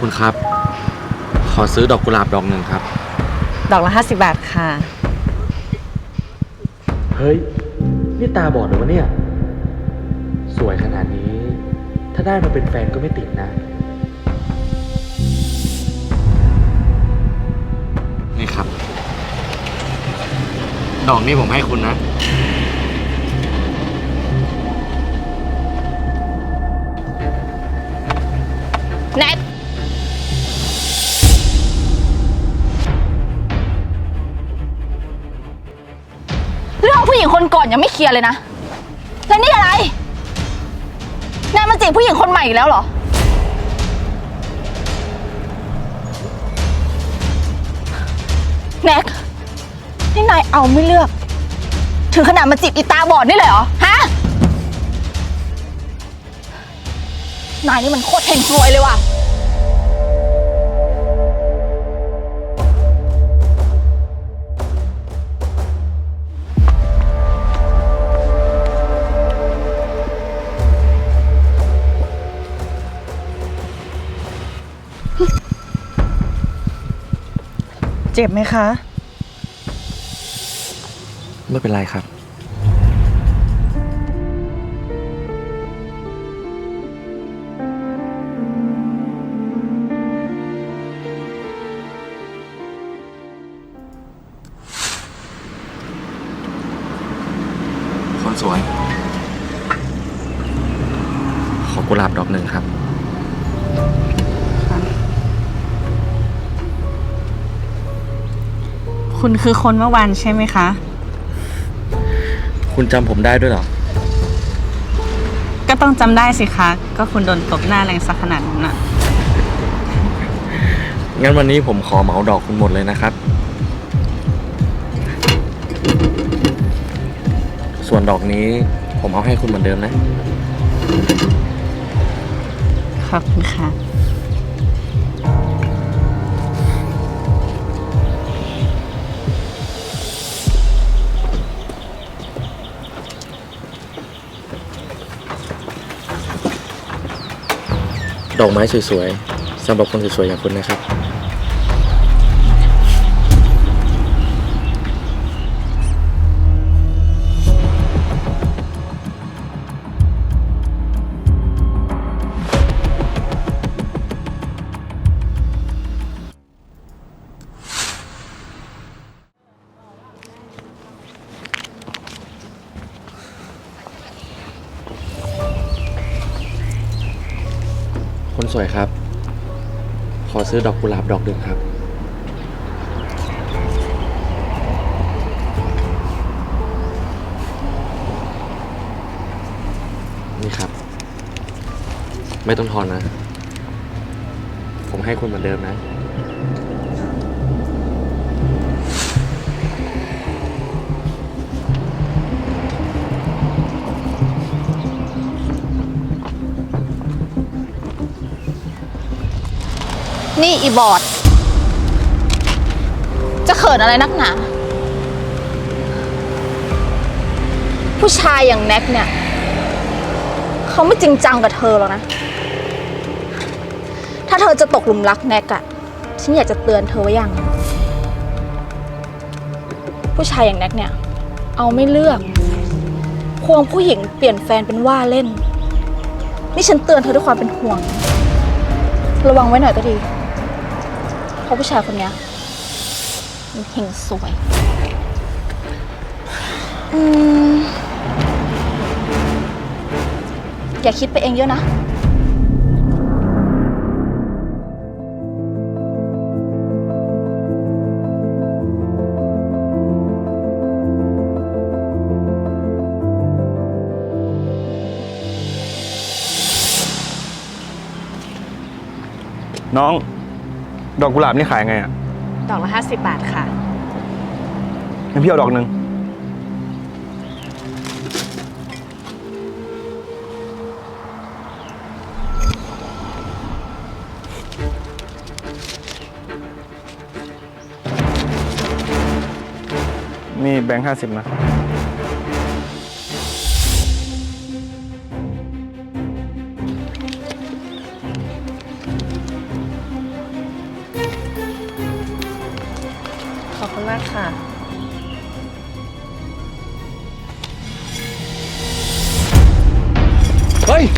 คุณครับ ขอซื้อดอกกุหลาบดอกหนึ่งครับ ดอกละ50บาทค่ะ เฮ้ย นี่ตาบอดหรือวะเนี่ย สวยขนาดนี้ ถ้าได้มาเป็นแฟนก็ไม่ติดนะ นี่ครับ ดอกนี้ผมให้คุณนะ แน็ก ก่อนยังไม่เคลียร์เลยนะ แล้วนี่อะไร นายมาจีบผู้หญิงคนใหม่อีกแล้วเหรอ แน็ก นี่นายเอาไม่เลือก ถึงขนาดมาจีบอีตาบอดนี่เลยเหรอ ฮะ นายนี่มันโคตรเฮงซวยเลยว่ะ เจ็บไหมคะ ไม่เป็นไรครับ คุณคือคนเมื่อวานใช่ไหมคะ คุณจำผมได้ด้วยเหรอ ก็ต้องจำได้สิคะ ก็คุณโดนตบหน้าแรงสักขนาดนั้นน่ะงั้นวันนี้ผมขอเหมาดอกคุณหมดเลยนะครับ ส่วนดอกนี้ผมเอาให้คุณเหมือนเดิมนะ ขอบคุณค่ะ ดอกไม้สวยๆสำหรับคนสวยๆอย่างคุณนะครับ สวยครับ ขอซื้อดอกกุหลาบดอกหนึ่งครับ นี่ครับ ไม่ต้องทอนนะ ผมให้คุณเหมือนเดิมนะ นี่อีบอด จะเขินอะไรนักหนา ผู้ชายอย่างแน็กเนี่ย เขาไม่จริงจังกับเธอหรอกนะ ถ้าเธอจะตกหลุมรักแน็กอะฉันอยากจะเตือนเธอไว้อย่างหนึ่งผู้ชายอย่างแน็กเนี่ย เอาไม่เลือก ควงผู้หญิงเปลี่ยนแฟนเป็นว่าเล่น นี่ฉันเตือนเธอด้วยความเป็นห่วง ระวังไว้หน่อยก็ดี เพราะผู้ชายคนเนี้ยมันเฮงสวย อืม อย่าคิดไปเองเยอะนะ น้อง ดอกกุหลาบนี่ขายไงอะดอกละ50บาทค่ะ งั้นพี่เอาดอกหนึ่งนี่แบงค์ห้าสิบนะ ฮ้ย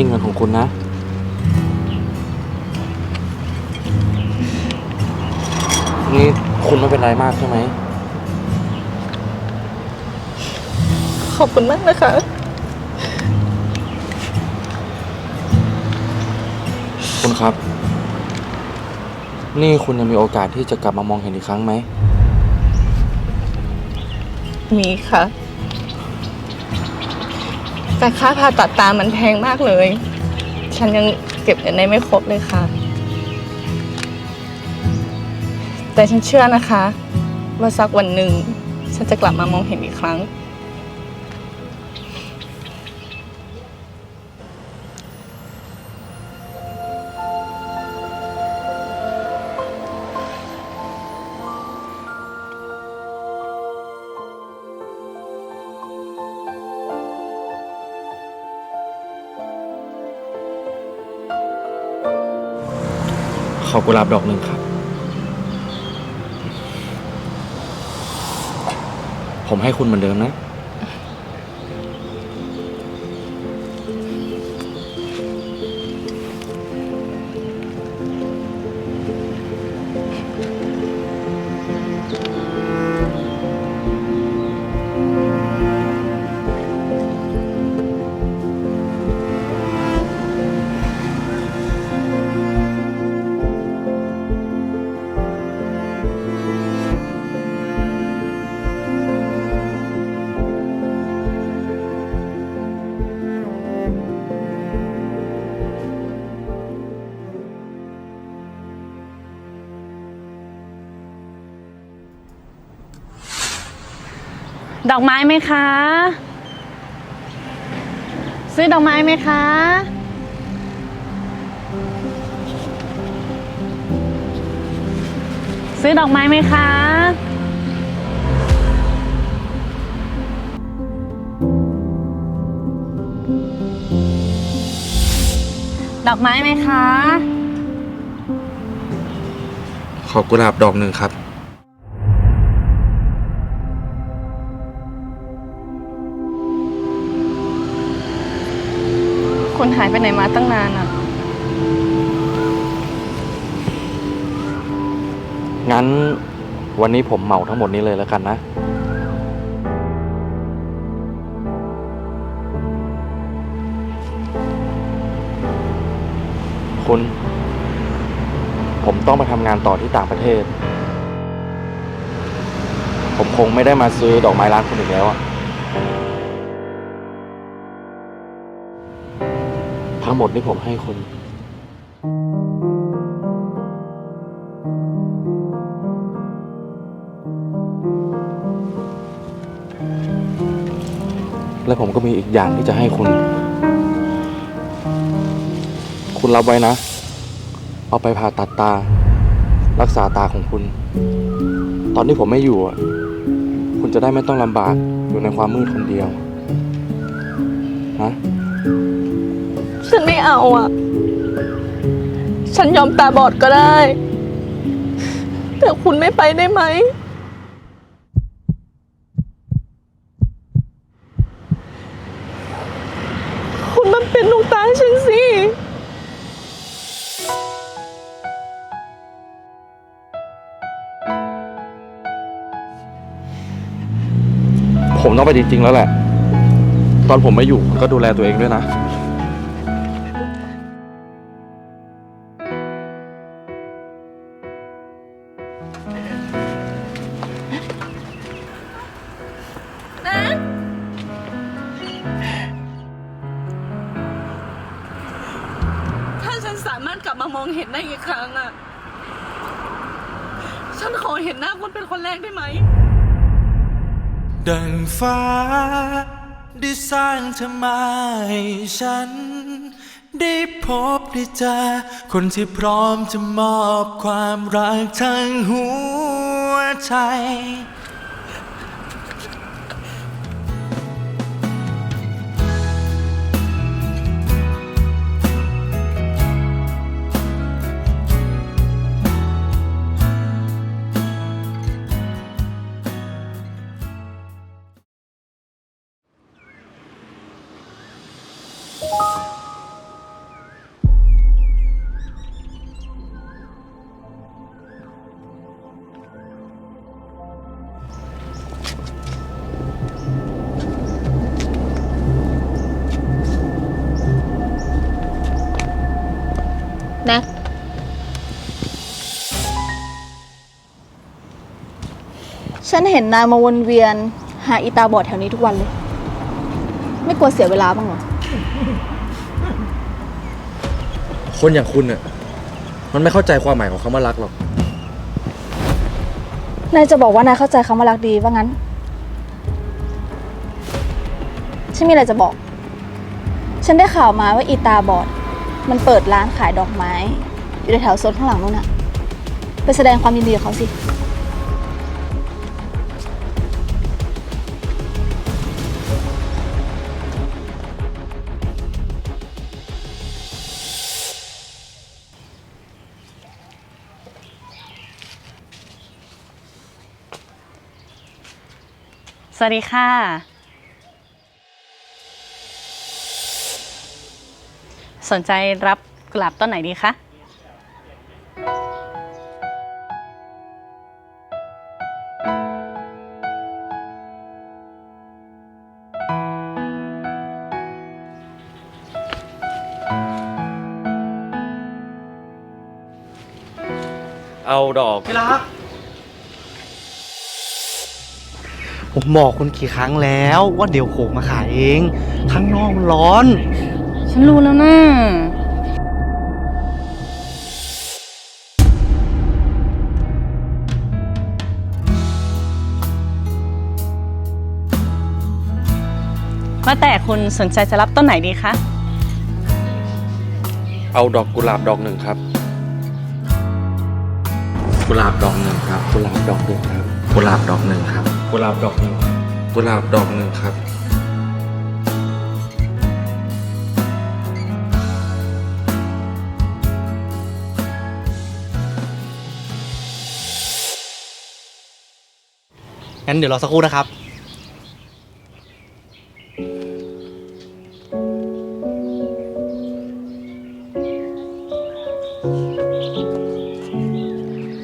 นี่เงินของคุณนะ นี่คุณไม่เป็นไรมากใช่ไหม ขอบคุณมากนะคะ คุณครับ นี่คุณยังมีโอกาสที่จะกลับมามองเห็นอีกครั้งไหม มีค่ะ แต่ค่าผ่าตัดตามันแพงมากเลย ฉันยังเก็บเงินได้ไม่ครบเลยค่ะ แต่ฉันเชื่อนะคะ ว่าสักวันหนึ่งฉันจะกลับมามองเห็นอีกครั้ง ขอกุหลาบดอกหนึ่งครับ ผมให้คุณเหมือนเดิมนะ ดอกไม้ไหมคะ ซื้อดอกไม้ไหมคะซื้อดอกไม้ไหมคะ ดอกไม้ไหมคะ ขอกุหลาบดอกหนึ่งครับ คุณหายไปไหนมาตั้งนานอะงั้นวันนี้ผมเหมาทั้งหมดนี้เลยแล้วกันนะ คุณ ผมต้องไปทำงานต่อที่ต่างประเทศ ผมคงไม่ได้มาซื้อดอกไม้ร้านคุณอีกแล้วอะ ทั้งหมดที่ผมให้คุณ และผมก็มีอีกอย่างที่จะให้คุณ คุณรับไว้นะ เอาไปผ่าตัดตา รักษาตาของคุณ ตอนที่ผมไม่อยู่ คุณจะได้ไม่ต้องลำบากอยู่ในความมืดคนเดียว ฉันไม่เอาอะ ฉันยอมตาบอดก็ได้ แต่คุณไม่ไปได้ไหม คุณมาเป็นดวงตาให้ฉันสิ ผมต้องไปจริงๆแล้วแหละ ตอนผมไม่อยู่ก็ดูแลตัวเองด้วยนะ ถ้าฉันสามารถกลับมามองเห็นได้อีกครั้งอะฉฉันขอเห็นหน้าคุณเป็นคนแรกได้ไหม ดังฟ้าได้สร้างเธอมาให้ฉัน ได้พบได้เจอคนที่พร้อมจะมอบความรักทั้งหัวใจ ฉันเห็นนายมาวนเวียน หาอีตาบอดแถวนี้ทุกวันเลย ไม่กลัวเสียเวลาบ้างเหรอ คนอย่างคุณเนี่ยมันไม่เข้าใจความหมายของคำว่ารักหรอก นายจะบอกว่านายเข้าใจคำว่ารักดีว่างั้น ฉันมีอะไรจะบอก ฉันได้ข่าวมาว่าอีตาบอด มันเปิดร้านขายดอกไม้ อยู่ในแถวโซนข้างหลังนู่นน่ะ ไปแสดงความยินดีกับเขาสิ สวัสดีค่ะ สนใจรับกุหลาบต้นไหนดีคะเอาดอกพี่รัก ผมบอกคุณกี่ครั้งแล้วว่าเดี๋ยวโขกมาขายเอง ข้างนอกมันร้อน ฉันรู้แล้วนะว่าแต่คุณสนใจจะรับต้นไหนดีคะ เอาดอกกุหลาบดอกหนึ่งครับ กุหลาบดอกหนึ่งครับ กุหลาบดอกหนึ่งครับ กุหลาบดอกหนึ่งครับ กุหลาบดอกหนึ่งกุหลาบดอกหนึ่งครับ งั้นเดี๋ยวรอสักครู่นะครับ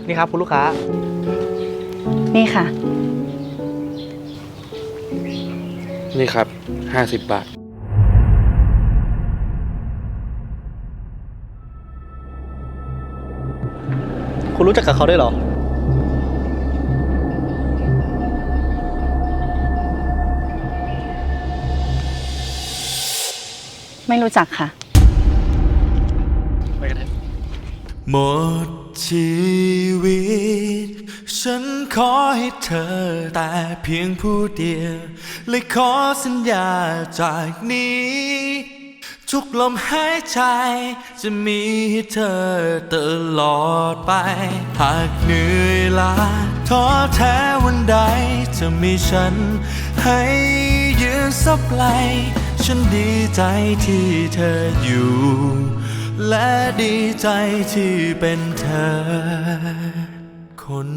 นี่ครับคุณลูกค้า นี่ค่ะ นี่ครับห้าสิบบาท คุณรู้จักกับเขาด้วยเหรอ ไม่รู้จักค่ะ ไปกันเถอะ หมด ชีวิต ฉันขอให้เธอแต่เพียงผู้เดียว และขอสัญญาจากนี้ ทุกลมหายใจ จะมีให้เธอตลอดไป หากเหนื่อยล้าท้อแท้วันใด จะมีฉัน ให้ยืนสับไหลฉันดีใจที่เธออยู่ และดีใจที่เป็นเธอคน